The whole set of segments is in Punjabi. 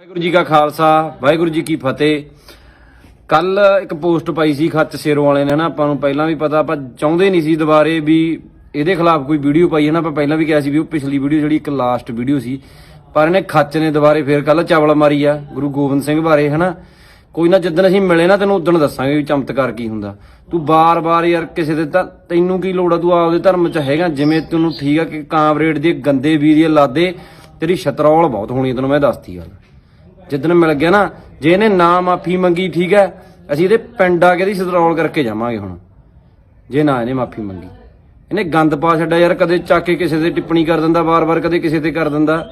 ਵਾਹਿਗੁਰੂ ਜੀ ਕਾ ਖਾਲਸਾ, ਵਾਹਿਗੁਰੂ ਜੀ ਕੀ ਫਤਿਹ। ਕੱਲ ਇੱਕ ਪੋਸਟ ਪਾਈ ਸੀ ਖੱਚ ਸ਼ੇਰੋਂ ਵਾਲੇ ਨੇ ਨਾ, ਆਪਾਂ ਨੂੰ ਪਹਿਲਾਂ ਵੀ ਪਤਾ, ਆਪਾਂ ਚਾਹੁੰਦੇ ਨਹੀਂ ਸੀ ਦੁਬਾਰੇ ਵੀ ਇਹਦੇ ਖਿਲਾਫ ਕੋਈ ਵੀਡੀਓ ਪਾਈ ਹੈ ਨਾ, ਆਪਾਂ ਪਹਿਲਾਂ ਵੀ ਕਿਹਾ ਸੀ ਵੀ ਉਹ ਪਿਛਲੀ ਵੀਡੀਓ ਜਿਹੜੀ ਇੱਕ ਲਾਸਟ ਵੀਡੀਓ ਸੀ, ਪਰ ਇਹਨੇ ਖੱਚ ਨੇ ਦੁਬਾਰੇ ਫੇਰ ਕੱਲ ਚਾਵਲ ਮਾਰੀ ਆ, ਗੁਰੂ ਗੋਬਿੰਦ ਸਿੰਘ ਬਾਰੇ, ਹਨਾ। ਕੋਈ ਨਾ ਜਿੱਦਣ ਅਸੀਂ ਮਿਲੇ ਨਾ, ਤੈਨੂੰ ਉਦੋਂ ਦੱਸਾਂਗੇ ਵੀ ਚਮਤਕਾਰ ਕੀ ਹੁੰਦਾ। ਤੂੰ ਬਾਰ-ਬਾਰ ਯਾਰ ਕਿਸੇ ਦੇ ਤਾਂ, ਤੈਨੂੰ ਕੀ ਲੋੜ ਆ, ਤੂੰ ਆਪਦੇ ਧਰਮ ਚ ਹੈਗਾ, ਜਿਵੇਂ ਤੈਨੂੰ ਠੀਕ ਆ ਕਿ ਕਾਮਰੇਡ ਦੇ ਗੰਦੇ ਵੀਰੀਏ ਲਾਦੇ, ਤੇਰੀ ਛਤਰੌਲ ਬਹੁਤ ਹੋਣੀ ਤੈਨੂੰ ਮੈਂ ਦੱਸਤੀ ਗੱਲ। ਜਿੱਦਣ ਮਿਲ ਗਿਆ ਨਾ, ਜੇ ਇਹਨੇ ਨਾ ਮਾਫੀ ਮੰਗੀ, ਠੀਕ ਹੈ, ਅਸੀਂ ਇਹਦੇ ਪਿੰਡ ਆ ਕੇ ਇਹਦੀ ਸਤਰੌਲ ਕਰਕੇ ਜਾਵਾਂਗੇ ਹੁਣ। ਜੇ ਨਾ ਇਹਨੇ ਮਾਫੀ ਮੰਗੀ। ਇਹਨੇ ਗੰਦ ਪਾ ਛੱਡਿਆ ਯਾਰ, ਕਦੇ ਚੱਕ ਕੇ ਕਿਸੇ ਤੇ ਟਿੱਪਣੀ ਕਰ ਦਿੰਦਾ, ਵਾਰ-ਵਾਰ ਕਦੇ ਕਿਸੇ ਤੇ ਕਰ ਦਿੰਦਾ।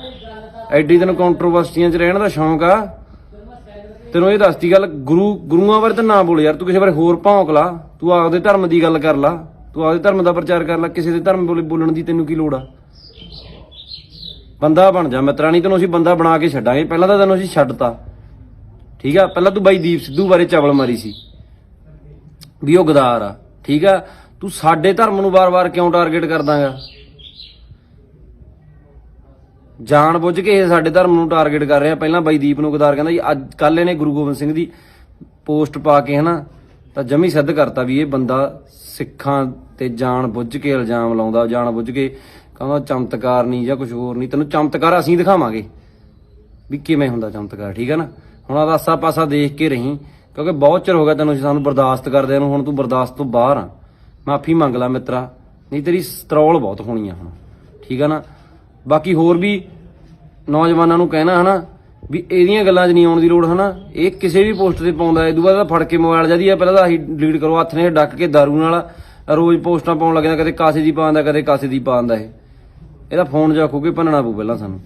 ਐਡੀ ਤੈਨੂੰ ਕੰਟਰੋਵਰਸੀਆਂ 'ਚ ਰਹਿਣ ਦਾ ਸ਼ੌਂਕ ਆ। ਤੈਨੂੰ ਇਹ ਦੱਸਤੀ ਗੱਲ, ਗੁਰੂ, ਗੁਰੂਆਂ ਬਾਰੇ ਤਾਂ ਨਾ ਬੋਲ ਯਾਰ, ਤੂੰ ਕਿਸੇ ਬਾਰੇ ਹੋਰ ਭੌਂਕ ਲਾ। ਤੂੰ ਆਪਦੇ ਧਰਮ ਦੀ ਗੱਲ ਕਰ ਲਾ। ਤੂੰ ਆਪਦੇ ਧਰਮ ਦਾ ਪ੍ਰਚਾਰ ਕਰ ਲਾ। ਕਿਸੇ ਦੇ ਧਰਮ ਬੋਲਣ ਦੀ ਤੈਨੂੰ ਕੀ ਲੋੜ ਆ? ਬੰਦਾ ਬਣ ਜਾ ਮਿੱਤਰਾ ਤੈਨੂੰ ਅਸੀਂ ਬੰਦਾ ਬਣਾ ਕੇ ਛੱਡਾਂਗੇ। ਪਹਿਲਾਂ ਤਾਂ ਤੈਨੂੰ ਅਸੀਂ ਛੱਡਤਾ। ਠੀਕ ਆ? ਪਹਿਲਾਂ ਤੂੰ ਬਾਈ ਦੀਪ ਸਿੱਧੂ ਬਾਰੇ ਚਵਲ ਮਾਰੀ ਸੀ। ਵੀ ਉਹ ਗਦਾਰ ਆ। ਠੀਕ ਆ? ਤੂੰ ਸਾਡੇ ਧਰਮ ਨੂੰ ਵਾਰ-ਵਾਰ ਕਿਉਂ ਟਾਰਗੇਟ ਕਰਦਾਗਾ? ਜਾਣ ਬੁੱਝ ਕੇ ਇਹ ਸਾਡੇ ਧਰਮ ਨੂੰ ਟਾਰਗੇਟ ਕਰ ਰਿਹਾ। ਪਹਿਲਾਂ ਬਾਈ ਦੀਪ ਨੂੰ ਗਦਾਰ ਕਹਿੰਦਾ ਜੀ, ਅੱਜ ਕੱਲ ਇਹਨੇ ਗੁਰੂ ਗੋਬਿੰਦ ਸਿੰਘ ਦੀ ਪੋਸਟ ਪਾ ਕੇ ਹਨਾ, ਤਾਂ ਜਮੀ ਸਿੱਧ ਕਰਤਾ ਵੀ ਇਹ ਬੰਦਾ ਸਿੱਖਾਂ ਤੇ ਜਾਣ ਬੁੱਝ ਕੇ ਇਲਜ਼ਾਮ ਲਾਉਂਦਾ, ਜਾਣ ਬੁੱਝ ਕੇ ਕਹਿੰਦਾ ਚਮਤਕਾਰ ਨਹੀਂ ਜਾਂ ਕੁਝ ਹੋਰ ਨਹੀਂ, ਤੈਨੂੰ ਚਮਤਕਾਰ ਅਸੀਂ ਦਿਖਾਵਾਂਗੇ। ਵੀ ਕਿਵੇਂ ਹੁੰਦਾ ਚਮਤਕਾਰ, ਠੀਕ ਹੈ ਨਾ? ਹੁਣ ਆਦਾ ਆਸਾ ਪਾਸਾ ਦੇਖ ਕੇ ਰਹੀਂ, ਕਿਉਂਕਿ ਬਹੁਤ ਚਿਰ ਹੋ ਗਿਆ ਤੈਨੂੰ ਅਸੀਂ ਸਾਨੂੰ ਬਰਦਾਸ਼ਤ ਕਰਦੇ ਨੂੰ, ਹੁਣ ਤੂੰ ਬਰਦਾਸ਼ਤ ਤੋਂ ਬਾਹਰ ਆ। ਮਾਫੀ ਮੰਗ ਲੈ ਮਿੱਤਰਾ, ਨਹੀਂ ਤੇਰੀ ਸਤਰੌਲ ਬਹੁਤ ਹੋਣੀ ਆ ਹੁਣ, ਠੀਕ ਆ ਨਾ? ਬਾਕੀ ਹੋਰ ਵੀ ਨੌਜਵਾਨਾਂ ਨੂੰ ਕਹਿਣਾ ਹਨਾ, ਵੀ ਇਹਦੀਆਂ ਗੱਲਾਂ 'ਚ ਨਹੀਂ ਆਉਣ ਦੀ ਲੋੜ ਹਨਾ? ਇਹ ਕਿਸੇ ਵੀ ਪੋਸਟ ਤੇ ਪਾਉਂਦਾ, ਇਹ ਦੂਆ ਫੜ ਕੇ ਮੋਬਾਈਲ ਜਦੀ ਆ, ਪਹਿਲਾਂ ਤਾਂ ਅਸੀਂ ਡਿਲੀਟ ਕਰੋ, ਹੱਥ ਨੇ ਡੱਕ ਕੇ ਦਾਰੂ ਨਾਲ ਰੋਜ਼ ਪੋਸਟਾਂ ਪਾਉਣ ਲੱਗਦਾ ਕਦੇ ਕਾਸੇ ਦੀ ਪਾਉਂਦਾ, ਕਦੇ ਕਾਸੇ ਦੀ ਪਾਉਂਦਾ ਇਹ। ਇਹਦਾ ਫੋਨ ਜਾ ਖੋ ਭੰਨਣਾ ਪਊ ਪਹਿਲਾਂ ਸਾਨੂੰ।